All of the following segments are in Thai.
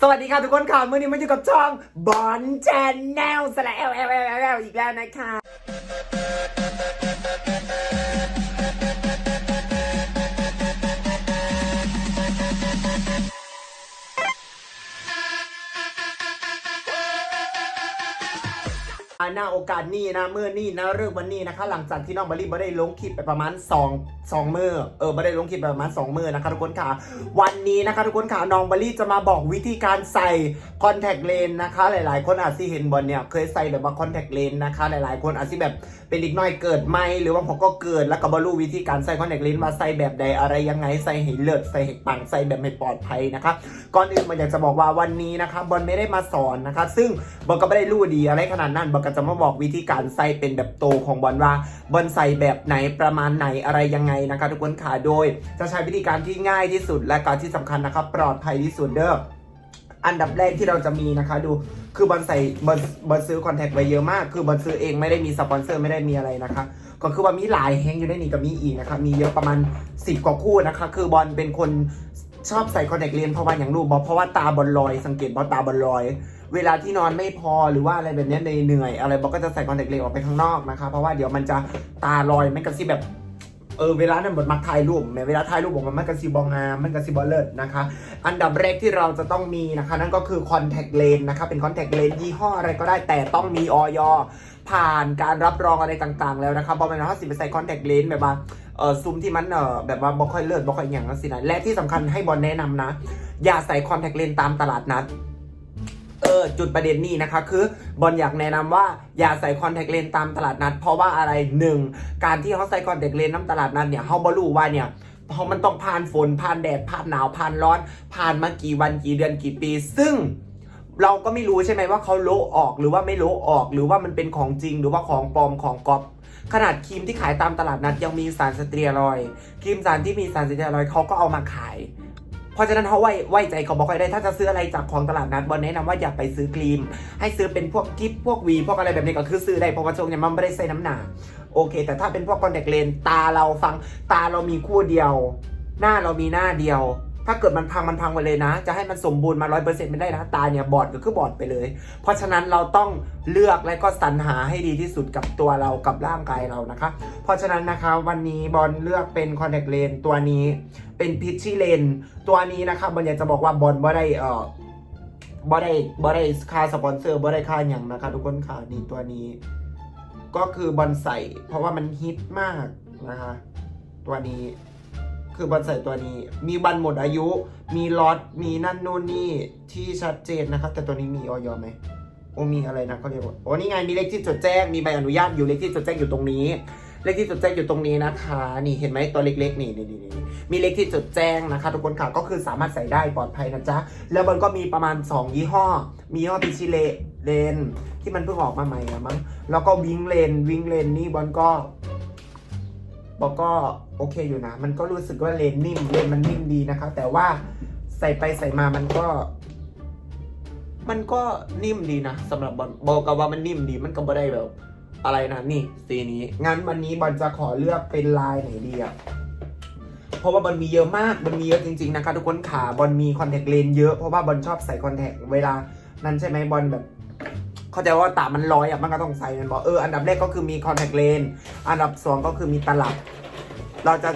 สวัสดีค่ะทุกคนค่ะเมื่อนี้มาอยู่กับช่องบอลแชนแนลสละเอลเอลเอลเอลอีกแล้วนะคะ หน้าโอกาสนี้นะเมื่อนี่นะเรื่องวันนี้นะคะ หลังจากที่น้องบารีบ่ได้ลงคลิปไปประมาณ2 2มือเออบ่ได้ลงคลิปไปประมาณ2มือนะคะทุกคนค่ะ วันนี้นะคะทุกคนค่ะน้องบารีจะมาบอกวิธีการใส่คอนแทคเลนนะคะ หลาย ๆ คนอาจจะเห็นบอลเนี่ยเคยใส่แบบว่าคอนแทคเลนนะคะ หลาย ๆ คนอาจจะแบบเป็นเด็กน้อยเกิดใหม่หรือว่าผมก็เกิดแล้วก็บรู้วิธีการใส่คอนแทคเลนว่าใส่แบบใดอะไรยังไงใส่ให้เลิศใส่ให้ปังใส่แบบให้ปลอดภัยนะคะก่อนอื่นมันอยากจะบอกว่าวันนี้นะคะบอลไม่ได้มาสอนนะคะ ซึ่งบอลก็ไม่ได้รู้ดีอะไรขนาดนั้นบอลก็จะมาบอกวิธีการใส่เป็นแบบโตของบอลว่าบอลใส่แบบไหนประมาณไหนอะไรยังไงนะคะทุกคนค่ะโดย จะใช้วิธีการที่ง่ายที่สุดและการที่สำคัญนะครับปลอดภัยที่สุดเด้ออันดับแรกที่เราจะมีนะคะดูคือบอลใส่บอลบอลซื้อคอนแทคไว้เยอะมาก คือบอลซื้อเองไม่ได้มีสปอนเซอร์ไม่ได้มีอะไรนะคะ ก็คือว่ามีหลายแฮงอยู่ในนี้ก็มีอีกนะคะมีเยอะประมาณ 10กว่าคู่นะคะ คือบอลเป็นคน ชอบใส่คอนแทคเลนส์เพราะว่าอย่างรูปบอกเพราะว่าตาบอลลอย สังเกตบอตาบอลลอย เวลาที่นอนไม่พอหรือว่าอะไรแบบนี้เหนื่อยอะไรบอกก็จะใส่คอนแทคเลนส์ออกไปข้างนอกนะคะ เพราะว่าเดี๋ยวมันจะตาลอยไม่กระซิบแบบ เออเวลานั้นบทมักถ่ายรูปแม้เวลาถ่ายรูปบอกว่ามันกระซิบองงามมันกระซิบอลเลิศนะคะ อันดับแรกที่เราจะต้องมีนะคะ นั่นก็คือคอนแทคเลนส์นะคะเป็นคอนแทคเลนส์ยี่ห้ออะไรก็ได้แต่ต้องมีออยผ่านการรับรองอะไรต่างๆ แล้วนะคะเพระมันถ้าสิไปใส่คอนแทคเลนส์แบบว่าเออซูมที่มันเออแบบว่าบ่ค่อยเลิศบ่ค่อยอย่างนั้นสินะและที่สำคัญให้บอลแนะนำนะ อย่าใส่คอนแทคเลนส์ตามตลาดนัด ออจุดประเด็นนี้นะคะคือบอลอยากแนะนำว่าอย่าใส่คอนแทคเลนส์ตามตลาดนัด เพราะว่าอะไรหนึ่งการที่เขาใส่คอนแทคเลนส์น้ำตลาดนัดเนี่ยเขาบรู้ว่าเนี่ยเพราะมันต้องผ่านฝนผ่านแดดผ่านหนาวผ่านร้อน ผ่านมากี่วันกี่เดือนกี่ปี ซึ่งเราก็ไม่รู้ใช่ไหมว่าเขาโลออกหรือว่าไม่โลออก หรือว่ามันเป็นของจริงหรือว่าของปลอมของก๊อปขนาดครีมที่ขายตามตลาดนัดยังมีสารสเตียรอยครีมสารที่มีสารสเตียรอยเขาก็เอามาขาย เพราะฉะนั้นเขาไว้ไว้ใจเขาบอกใครได้ถ้าจะซื้ออะไรจากของตลาดนัดบอลแนะนำว่าอย่าไปซื้อครีม ให้ซื้อเป็นพวกกิฟพวกวีพวกอะไรแบบนี้ก็คือซื้อได้เพราะว่าช่วงนี้มันไม่ได้ใส่น้ำหนาโอเค แต่ถ้าเป็นพวกคอนแทคเลนส์ตาเราฟังตาเรามีคู่เดียว หน้าเรามีหน้าเดียว ถ้าเกิดมันพังมันพังไปเลยนะ จะให้มันสมบูรณ์มาร้อยเปอร์เซ็นต์ไม่ได้นะ ตาเนี่ยบอดก็คือบอดไปเลย เพราะฉะนั้นเราต้องเลือกและก็สรรหาให้ดีที่สุดกับตัวเรากับร่างกายเรานะคะ เพราะฉะนั้นนะคะวันนี้บอลเลือกเป็นคอนแทคเลนตัวนี้เป็นพิชชี่เลนตัวนี้นะคะบอลอยากจะบอกว่าบอลบ่ได้เอ่อบ่ได้บ่ได้ค่าสปอนเซอร์บ่ได้ค่าอย่างนะคะทุกคนค่ะนี่ตัวนี้ ก็คือบอลใส่เพราะว่ามันฮิตมากนะคะ ตัวนี้ คือบอลใส่ตัวนี้ มีบันหมดอายุ มีล็อต มีนั่นนู่นนี่ที่ชัดเจนนะครับ แต่ตัวนี้มีออยอไหมโอ้มีอะไรนะเขาเรียกว่าโอ้นี่ไงมีเลขที่จดแจ้ง มีใบอนุญาตอยู่เลขที่จดแจ้งอยู่ตรงนี้ เลขที่จดแจ้งอยู่ตรงนี้นะคะ นี่เห็นไหมตัวเล็กๆนี่นี่นี่มีเลขที่จดแจ้งนะคะทุกคนค่ะก็คือสามารถใส่ได้ปลอดภัยนะจ๊ะแล้วมันก็มีประมาณ 2 ยี่ห้อ มียี่ห้อพิชิเลเลนที่มันเพิ่งออกมาใหม่อะมั้งแล้วก็วิงเลนวิงเลนนี่บอลก็ บอกก็โอเคอยู่นะ มันก็รู้สึกว่าเลนนิ่มเลนมันนิ่มดีนะคะแต่ว่าใส่ไปใส่มามันก็ มันก็นิ่มดีนะสำหรับบอลบอกกับว่ามันนิ่มดีมันก็ไม่ได้แบบ อะไรนะนี่สีนี้งั้นวันนี้บอลจะขอเลือกเป็นลายไหนดีอะเพราะว่าบอลมีเยอะมากบอลมีเยอะจริงๆนะคะทุกคนขาบอลมีคอนแทคเลนเยอะเพราะว่าบอลชอบใส่คอนแทคเวลานั้นใช่ไหมบอลแบบ เข้าใจว่าตามันลอยอะมันก็ต้องใส่มันบอกเอออันดับแรกก็คือมีคอนแทคเลนส์อันดับสองก็คือมีตลับ เราจะ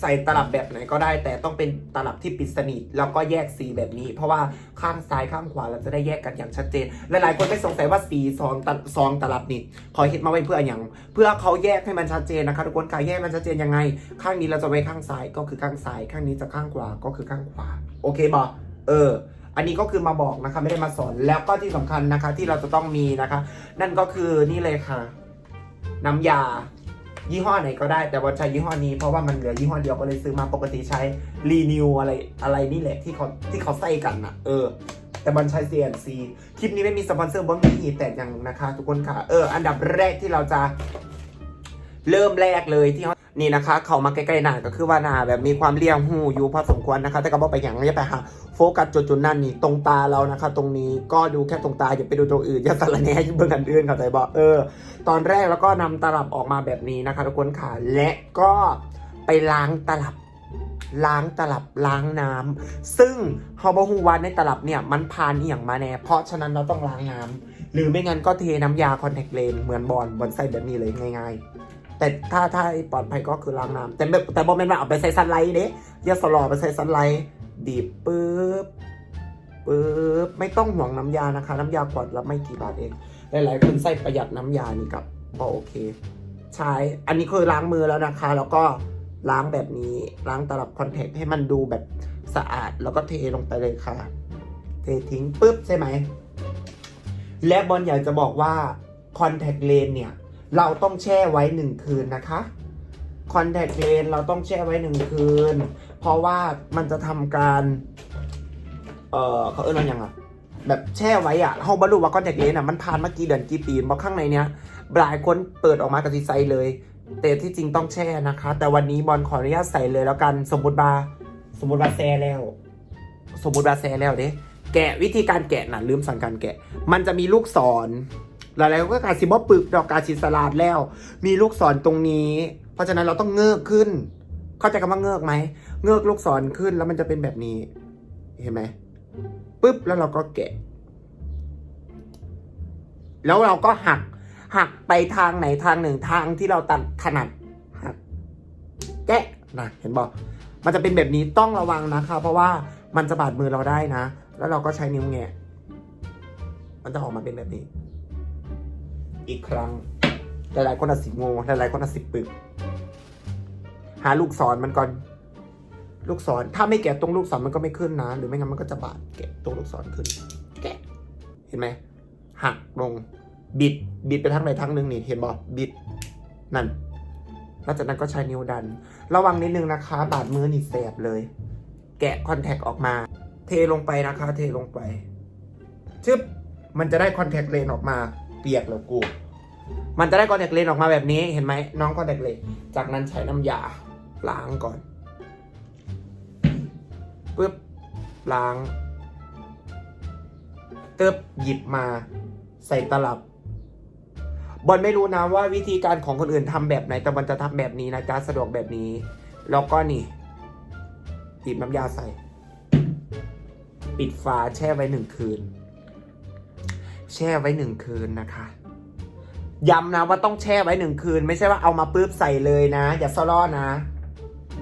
ใส่ตลับแบบไหนก็ได้ แต่ต้องเป็นตลับที่ปิดสนิทแล้วก็แยกสีแบบนี้ เพราะว่าข้างซ้ายข้างขวาเราจะได้แยกกันอย่างชัดเจนหลายๆคนไม่สงสัยว่าสีซองตะซองตลับนี่ขอคิดมาไว้เพื่ออย่าง เพื่อเขาแยกให้มันชัดเจนนะคะทุกคนค่ะแยกมันชัดเจนยังไง ข้างนี้เราจะไว้ข้างซ้ายก็คือข้างซ้าย ข้างนี้จะข้างขวาก็คือข้างขวาโอเคบอเออ อันนี้ก็คือมาบอกนะคะไม่ได้มาสอนแล้วก็ที่สำคัญนะคะที่เราจะต้องมีนะคะ นั่นก็คือนี่เลยค่ะ น้ำยายี่ห้อไหนก็ได้แต่ว่าใช้ยี่ห้อนี้เพราะว่ามันเหลือยี่ห้อเดียวก็เลยซื้อมาปกติใช้รีนิวอะไรอะไรนี่แหละที่เขาที่เขาใส่กันนะเออ แต่บันใช้ CNC คลิปนี้ไม่มีสปอนเซอร์บ้างมีแต่ยังนะคะ ทุกคนค่ะ เออ อันดับแรกที่เราจะเริ่มแรกเลยที่เขา นี่นะคะ เขามาใกล้ๆหน้าก็คือว่าหน้าแบบมีความเรียงหูอยู่พอสมควรนะคะ แต่ก็บอกไปอย่างนี้ไปหาโฟกัสจุดๆนั่นนี่ตรงตาเรานะคะ ตรงนี้ก็ดูแค่ตรงตาอย่าไปดูตรงอื่นอย่าสารแหน่เบิ่งอันอื่นเข้าใจบอกเออ ตอนแรกแล้วก็นำตลับออกมาแบบนี้นะคะทุกคนค่ะและก็ไปล้างตลับล้างตลับล้างน้ำซึ่งเฮาบ่ฮู้ว่าในตลับเนี่ยมันผ่านอีหยังมาแน่ เพราะฉะนั้นเราต้องล้างน้ำหรือไม่งั้นก็เทน้ำยาคอนแทคเลนส์เหมือนบอลบอลใส่แบบนี้เลยง่าย ๆ แต่ถ้าถ้าปลอดภัยก็คือล้างน้ำแต่แบบแต่บอลเป็นว่าเอาไปใส่ซันไลท์เด้ย่าสลอไปใส่ซันไลท์บีบปึ๊บปึ๊บไม่ต้องห่วงน้ำยานะคะ น้ำยาขวดละไม่กี่บาทเอง หลาย ๆ คนใส่ประหยัดน้ำยานี่กับก็โอเค ใช้อันนี้คือล้างมือแล้วนะคะ แล้วก็ล้างแบบนี้ล้างตลับคอนแทคให้มันดูแบบสะอาดแล้วก็เทลงไปเลยค่ะ เททิ้งปุ๊บใช่ไหม และบอลอยากจะบอกว่าคอนแทคเลนเนี่ย เราต้องแช่ไว้หนึ่งคืนนะคะคอนแทคเลนเราต้องแช่ไว้หนึ่งคืน เพราะว่ามันจะทำการ เออเขาเอิ้นว่ายังอะแบบแช่ไว้อะเฮาบ่รู้ว่าคอนแทคเลนอะมันผ่านมากี่เดือนกี่ปีเพราะข้างในเนี้ยหลายคนเปิดออกมากับสีใสเลย แต่ที่จริงต้องแช่นะคะ แต่วันนี้บอลขออนุญาตใส่เลยแล้วกันสมมติบาสมมติบาแซ่แล้ว สมมติบาแซ่แล้วเด้แกะวิธีการแกะน่ะลืมสั่งการแกะ มันจะมีลูกศร หลายๆก็การซิบอปึกดอกกาชินสลาดแล้ว มีลูกศรตรงนี้ เพราะฉะนั้นเราต้องเงือกขึ้น เข้าใจคำว่าเงือกไหม เงือกลูกศรขึ้นแล้วมันจะเป็นแบบนี้ เห็นไหมปุ๊บแล้วเราก็แกะ แล้วเราก็หัก หักไปทางไหนทางหนึ่งทางที่เราตัดถนัดหักแกะนะเห็นบอกมันจะเป็นแบบนี้ต้องระวังนะคะเพราะว่ามันจะบาดมือเราได้นะ แล้วเราก็ใช้นิ้วแงะมันจะออกมาเป็นแบบนี้ อีกครั้ง หลายๆคนอาจสิโง่หลายๆคนอาจสิปึก หาลูกศรมันก่อน ลูกศรถ้าไม่แกะตรงลูกศรมันก็ไม่ขึ้นนะ หรือไม่งั้นมันก็จะบาดแกะตรงลูกศรขึ้น แกะ เห็นไหมหักลงบิดบิดไปทางใดทางหนึ่งนี่เห็นบอกบิดนั่นหลังจากนั้นก็ใช้นิ้วดัน ระวังนิดนึงนะคะ บาดมือนี่แสบเลย แกะคอนแทคออกมา เทลงไปนะคะ เทลงไปชึบมันจะได้คอนแทคเลนออกมา เปียกแล้วกู มันจะได้คอนแทคเลนออกมาแบบนี้เห็นไหมน้องคอนแทคเลนจากนั้นใช้น้ำยาล้างก่อนปึ๊บล้างเติบหยิบมา ใส่ตลับบอลไม่รู้นะว่าวิธีการของคนอื่นทำแบบไหนแต่บอลจะทำแบบนี้นะจ๊ะสะดวกแบบนี้ แล้วก็นี่หยิบน้ำยาใส่ ปิดฝาแช่ไว้หนึ่งคืน แช่ไว้หนึ่งคืนนะคะย้ำนะว่าต้องแช่ไว้หนึ่งคืน ไม่ใช่ว่าเอามาปุ๊บใส่เลยนะ อย่าซะล่อนะ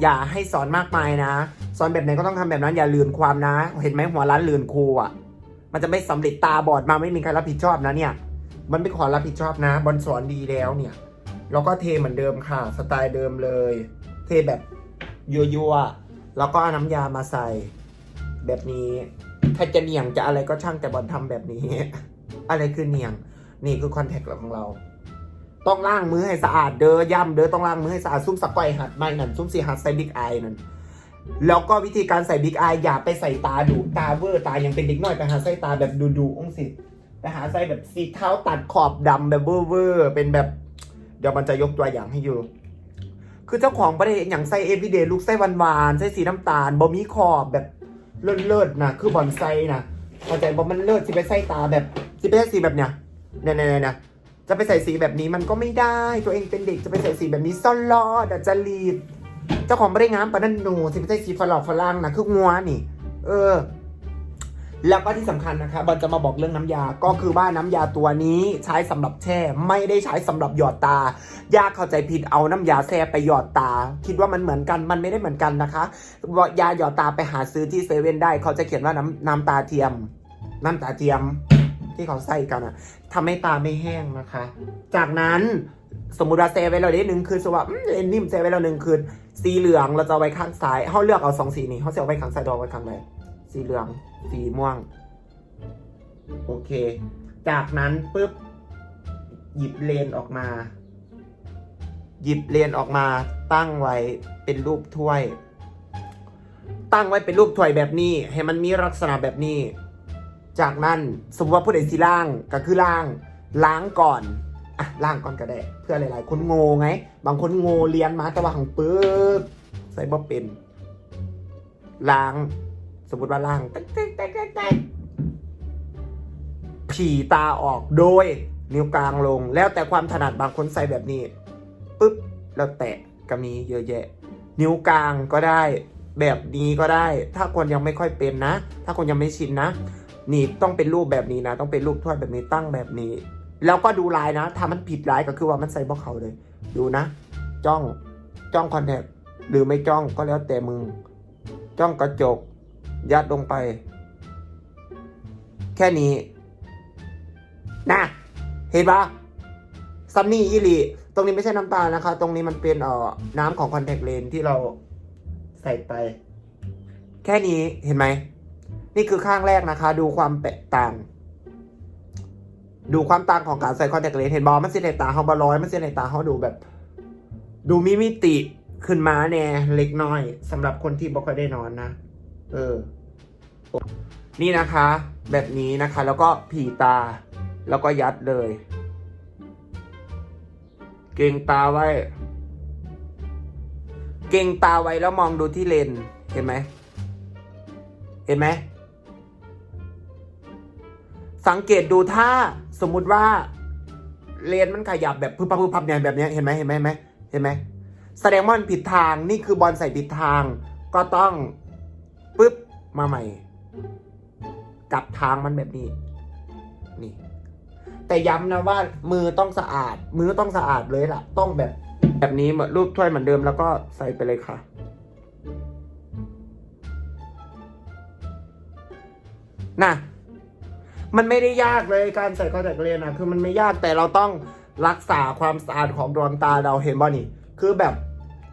อย่าให้สอนมากมายนะ สอนแบบไหนก็ต้องทำแบบนั้น อย่าลืนความนะ เห็นไหมหัวร้านลืนครูอะ มันจะไม่สำเร็จตาบอดมาไม่มีใครรับผิดชอบนะเนี่ย มันไม่ขอรับผิดชอบนะ บอลสอนดีแล้วเนี่ย แล้วก็เทเหมือนเดิมค่ะ สไตล์เดิมเลย เทแบบยัวๆแล้วก็น้ำยามาใส่แบบนี้ถ้าจะเนียงจะอะไรก็ช่างแต่บอลทำแบบนี้ อะไรคือเนียง นี่คือคอนแทคของเรา ต้องล้างมือให้สะอาดเด้อย่ำเด้อต้องล้างมือให้สะอาดซุ้มสกอยหัดไม่นั่นซุ้มสีหัดใส่บิ๊กไอนั่นแล้วก็วิธีการใส่บิ๊กไออย่าไปใส่ตาดุตาเวอร์ตายังเป็นเด็กน้อยไปหาใส่ตาแบบดูดูองสิไปหาใส่แบบสีเท้าตัดขอบดำแบบเวอร์เวอร์เป็นแบบเดี๋ยวมันจะยกตัวอย่างให้อยู่ คือเจ้าของประเด็นอย่างใส่เอวิเดลูกใส่หวานใส่สีน้ำตาลบ่มีขอบแบบเลิศๆนะคือบอนไซนะเข้าใจบ่มันเลิศสิไปใส่ตาแบบ สิไปใส่สีแบบเนี้ยเนี่ยๆๆนะจะไปใส่สีแบบนี้มันก็ไม่ได้ ตัวเองเป็นเด็กจะไปใส่สีแบบนี้ซ่อนลอดอะจะรีดเจ้าของไม่ได้งามปานนันหนูสิไปใส่สีฝรั่งฝรั่งนะคืองัวนี่ เออ แล้วก็ที่สำคัญนะคะบอลจะมาบอกเรื่องน้ำยา ก็คือว่าน้ำยาตัวนี้ใช้สำหรับแช่ ไม่ได้ใช้สำหรับหยอดตา ยากเข้าใจผิดเอาน้ำยาแช่ไปหยอดตา คิดว่ามันเหมือนกัน มันไม่ได้เหมือนกันนะคะ ยาหยอดตาไปหาซื้อที่เซเว่นได้ เขาจะเขียนว่าน้ำน้ำตาเทียม น้ำตาเทียม ที่เขาใส่กันอะทำให้ตาไม่แห้งนะคะ จากนั้นสมมุติว่าเซไว้เราได้หนึ่งคืนสว่าเอ็นนิ่มเซไว้เราหนึ่งคืนสีเหลืองเราจะไว้ข้างซ้ายเขาเลือกเอาสองสีนี้เขาเอาไว้ข้างซ้ายดอกไว้ข้างไหนสีเหลือง สีม่วง โอเค จากนั้นปุ๊บหยิบเลนออกมา หยิบเลนออกมา ตั้งไว้เป็นรูปถ้วย ตั้งไว้เป็นรูปถ้วยแบบนี้ ให้มันมีลักษณะแบบนี้ จากนั้นสมมติว่าผู้ใดสีล่างก็คือล่าง ล้างก่อนอะล่างก่อนก็ได้ เพื่อหลายๆ คนโง่ไง บางคนโง่เรียนมาแต่ว่าของปึ๊บใส่บ่เป็นล้าง สมมติว่าล่างเต๊กเต๊กเต๊กเต๊กเต๊กผีตาออกโดยนิ้วกลางลง แล้วแต่ความถนัดบางคนใส่แบบนี้ปุ๊บแล้วแตะก็มีเยอะแยะ นิ้วกลางก็ได้ แบบนี้ก็ได้ ถ้าคนยังไม่ค่อยเป็นนะ ถ้าคนยังไม่ชินนะ นี่ต้องเป็นรูปแบบนี้นะ ต้องเป็นรูปถ้วยแบบนี้ตั้งแบบนี้ แล้วก็ดูลายนะถ้ามันผิดลายก็คือว่ามันใส่บล็อกเขาเลย ดูนะ จ้องจ้องคอนแทคหรือไม่จ้องก็แล้วแต่มึง จ้องกระจก ยัดลงไป แค่นี้ นะ เห็นปะซัมนี่อิลีตรงนี้ไม่ใช่น้ำตาลนะคะ ตรงนี้มันเป็นเอ่อน้ำของคอนแทคเลนที่เราใส่ไป แค่นี้เห็นไหม นี่คือข้างแรกนะคะ ดูความแตกต่าง ดูความต่างของการใส่คอนแทคเลนส์เห็นบอมันเสียในตาเขาบอลอยมันเสียในตาเขาดูแบบ ดูมีมิติขึ้นมาแน่เล็กน้อยสำหรับคนที่บ่ค่อยได้นอนนะ เออ นี่นะคะ แบบนี้นะคะ แล้วก็ผีตา แล้วก็ยัดเลย เก่งตาไว้ เก่งตาไว้แล้วมองดูที่เลน เห็นไหม เห็นไหม สังเกตดูถ้าสมมุติว่าเลนมันขยับแบบพึบพับพึบพับเนี่ยแบบนี้เห็นไหมเห็นไหมเห็นไหมเห็นไหมแสดงว่ามันผิดทางนี่คือบอลใส่ผิดทาง ก็ต้องปึ๊บมาใหม่กลับทางมันแบบนี้ นี่ แต่ย้ำนะว่ามือต้องสะอาด มือต้องสะอาดเลยล่ะ ต้องแบบแบบนี้เหมือนรูปถ้วยเหมือนเดิมแล้วก็ใส่ไปเลยค่ะน่ะ มันไม่ได้ยากเลยการใส่คอนแทคเลนส์นะคือมันไม่ยากแต่เราต้องรักษาความสะอาดของดวงตาเราเห็นบ่นี่ คือแบบ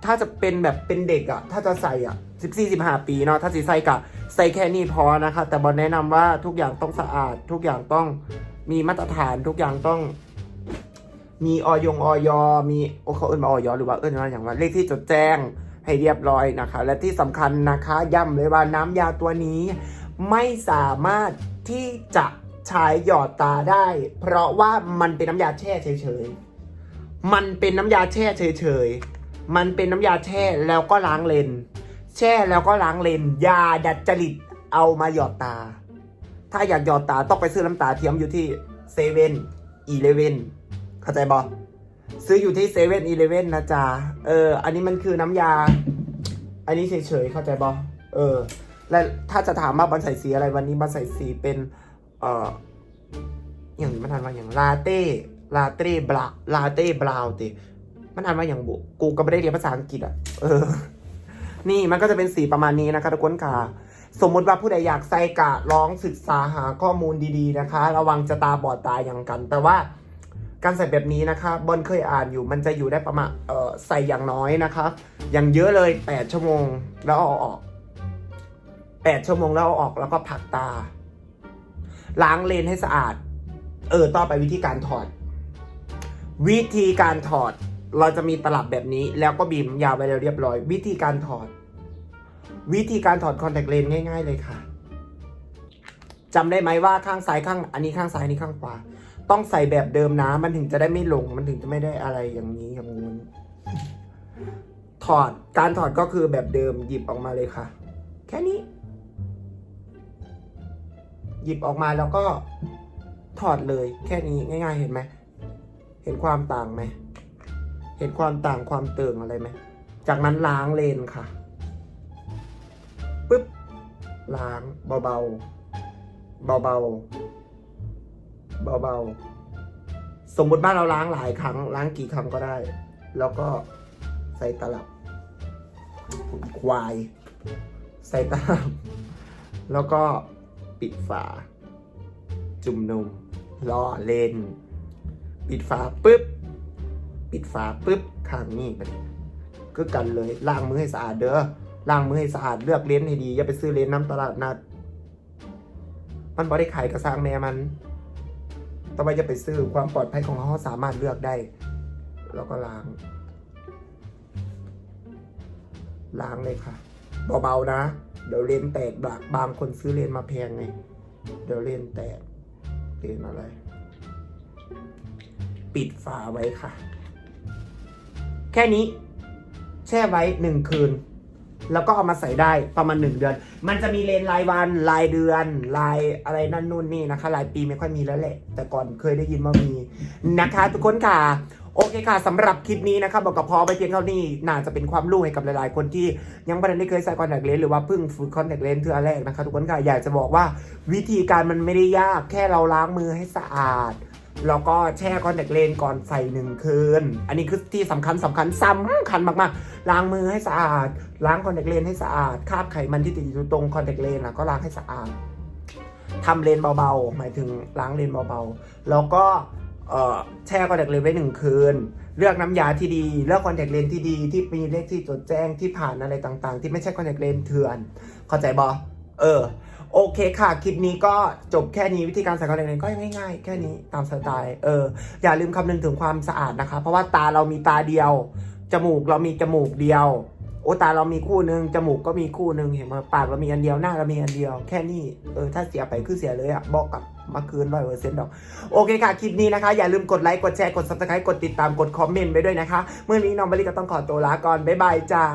ถ้าจะเป็นแบบเป็นเด็กอะถ้าจะใส่อะสิบสี่สิบห้าปีเนาะถ้าสิใส่กะใส่แค่นี้พอนะคะ แต่บอลแนะนำว่าทุกอย่างต้องสะอาด ทุกอย่างต้องมีมาตรฐานทุกอย่างต้อง มีออยงออยมีโอเขาเอิ้นมาออยหรือว่าเอิ้นว่าอย่างว่าเลขที่จดแจ้งให้เรียบร้อยนะคะ และที่สำคัญนะคะ ย้ำเลยว่าน้ำยาตัวนี้ ไม่สามารถที่จะ ใช้หยอดตาได้ เพราะว่ามันเป็นน้ำยาแช่เฉยๆ มันเป็นน้ำยาแช่เฉยๆ มันเป็นน้ำยาแช่แล้วก็ล้างเลน แช่แล้วก็ล้างเลน ยาดัดจริตเอามาหยอดตา ถ้าอยากหยอดตาต้องไปซื้อน้ำตาเทียมอยู่ที่เซเว่นอีเลเว่นเข้าใจบอซื้ออยู่ที่เซเว่นอีเลเว่นนะจ๊ะ เออ อันนี้มันคือน้ำยา อันนี้เฉยๆ เข้าใจบอเออ และถ้าจะถามว่าบันใส่สีอะไรวันนี้บันใส่สีเป็น เอ่ออย่างมันทันว่าอย่างลาเต้ลาเต้บลาลาเต้บราวติมันทันว่าอย่างบุกูก็ไม่ได้เรียนภาษาอังกฤษอะเออ นี่มันก็จะเป็นสีประมาณนี้นะคะทุกคนค่ะ สมมุติว่าผู้ใดอยากใส่กะลองศึกษาหาข้อมูลดีๆนะคะ ระวังจะตาบอดตายอย่างกัน แต่ว่าการใส่แบบนี้นะคะบอลเคยอ่านอยู่ มันจะอยู่ได้ประมาณเอ่อใส่อย่างน้อยนะคะอย่างเยอะเลย 8 ชั่วโมงแล้วเอาออก 8 ชั่วโมงแล้วเอาออกแล้วก็ผักตา ล้างเลนให้สะอาด เออ ต่อไปวิธีการถอด วิธีการถอด เราจะมีตลับแบบนี้ แล้วก็บีมยาวไปแล้วเรียบร้อย วิธีการถอด วิธีการถอดคอนแทคเลนส์ง่าย ๆ เลยค่ะจำได้ไหมว่าข้างซ้ายข้าง อันนี้ข้างซ้ายนนี้ข้างขวา ต้องใส่แบบเดิมนะ มันถึงจะได้ไม่หลง มันถึงจะไม่ได้อะไรอย่างนี้อย่างงู้นถอด การถอดก็คือแบบเดิมหยิบออกมาเลยค่ะ แค่นี้ ยิบออกมาแล้วก็ถอดเลยแค่นี้ง่าย ๆ เห็นไหม เห็นความต่างไหม เห็นความต่างความเติงอะไรไหม จากนั้นล้างเลนค่ะปึ๊บล้างเบาๆ เบาๆ เบาๆ สมมติว่านเราล้างหลายครั้ง ล้างกี่ครั้งก็ได้ แล้วก็ใส่ตลับ ควาย ใส่ตลับ แล้วก็ ปิดฝา จุ่มนมล้อเลนปิดฝาปุ๊บ ปิดฝาปุ๊บข้างนี้ไปก็กันเลยล้างมือให้สะอาดเด้อล้างมือให้สะอาดเลือกเลนส์ให้ดี อย่าไปซื้อเลนส์น้ำตลาดนัดมันบ่ได้ขายกระซังแม่มันต่อไปจะไปซื้อความปลอดภัยของเขาสามารถเลือกได้ แล้วก็ล้าง ล้างเลยค่ะเบาๆนะ เดี๋ยวเลนแตกบางบางคนซื้อเลนมาแพงไง เดี๋ยวเลนแตกเลนอะไร ปิดฝาไว้ค่ะ แค่นี้ แช่ไว้หนึ่งคืน แล้วก็เอามาใส่ได้ประมาณหนึ่งเดือน มันจะมีเลนรายวันรายเดือนรายอะไรนั่นนู่นนี่นะคะรายปีไม่ค่อยมีแล้วแหละ แต่ก่อนเคยได้ยินว่ามีนะคะ ทุกคนค่ะ โอเคค่ะสำหรับคลิปนี้นะคะบอกกับพอไปเพียงเท่านี้น่าจะเป็นความรู้ให้กับหลายๆ คนที่ยังไม่ได้เคยใส่คอนแทคเลนส์หรือว่าเพิ่งฝึกคอนแทคเลนส์เทือแรกนะคะทุกคนค่ะอยากจะบอกว่าวิธีการมันไม่ได้ยากแค่เราล้างมือให้สะอาดแล้วก็แช่คอนแทคเลนส์ก่อนใส่หนึ่งคืน อันนี้คือที่สำคัญสำคัญสำคัญมากๆ ล้างมือให้สะอาด ล้างคอนแทคเลนส์ให้สะอาด คราบไขมันที่ติดอยู่ตรงคอนแทคเลนส์ก็ล้างให้สะอาดทำเลนเบาๆ หมายถึงล้างเลนเบาๆ แล้วก็ แช่คอนแทคเลนส์ไว้หนึ่งคืน เลือกน้ำยาที่ดี เลือกคอนแทคเลนส์ที่ดี ที่มีเลขที่จดแจ้งที่ผ่านอะไรต่างๆ ที่ไม่ใช่คอนแทคเลนส์เถื่อน เข้าใจบอเออ โอเคค่ะ คลิปนี้ก็จบแค่นี้วิธีการใส่คอนแทคเลนส์ก็ง่ายๆ แค่นี้ตามสไตล์เอออย่าลืมคำนึงถึงความสะอาดนะคะ เพราะว่าตาเรามีตาเดียว จมูกเรามีจมูกเดียว โอตาเรามีคู่หนึ่งจมูกก็มีคู่หนึ่งเห็นไหมปากเรามีอันเดียวหน้าเรามีอันเดียว แค่นี้เออถ้าเสียไปคือเสียเลยอะบอกกลับมาคืนร้อยเปอร์เซ็นต์ดอกโอเคค่ะ คลิปนี้นะคะ อย่าลืมกดไลค์กดแชร์กด subscribe กดติดตามกดคอมเมนต์ไปด้วยนะคะ เมื่อนี้น้องบริก็ต้องขอตัวลาก่อนบ๊ายบายจ้า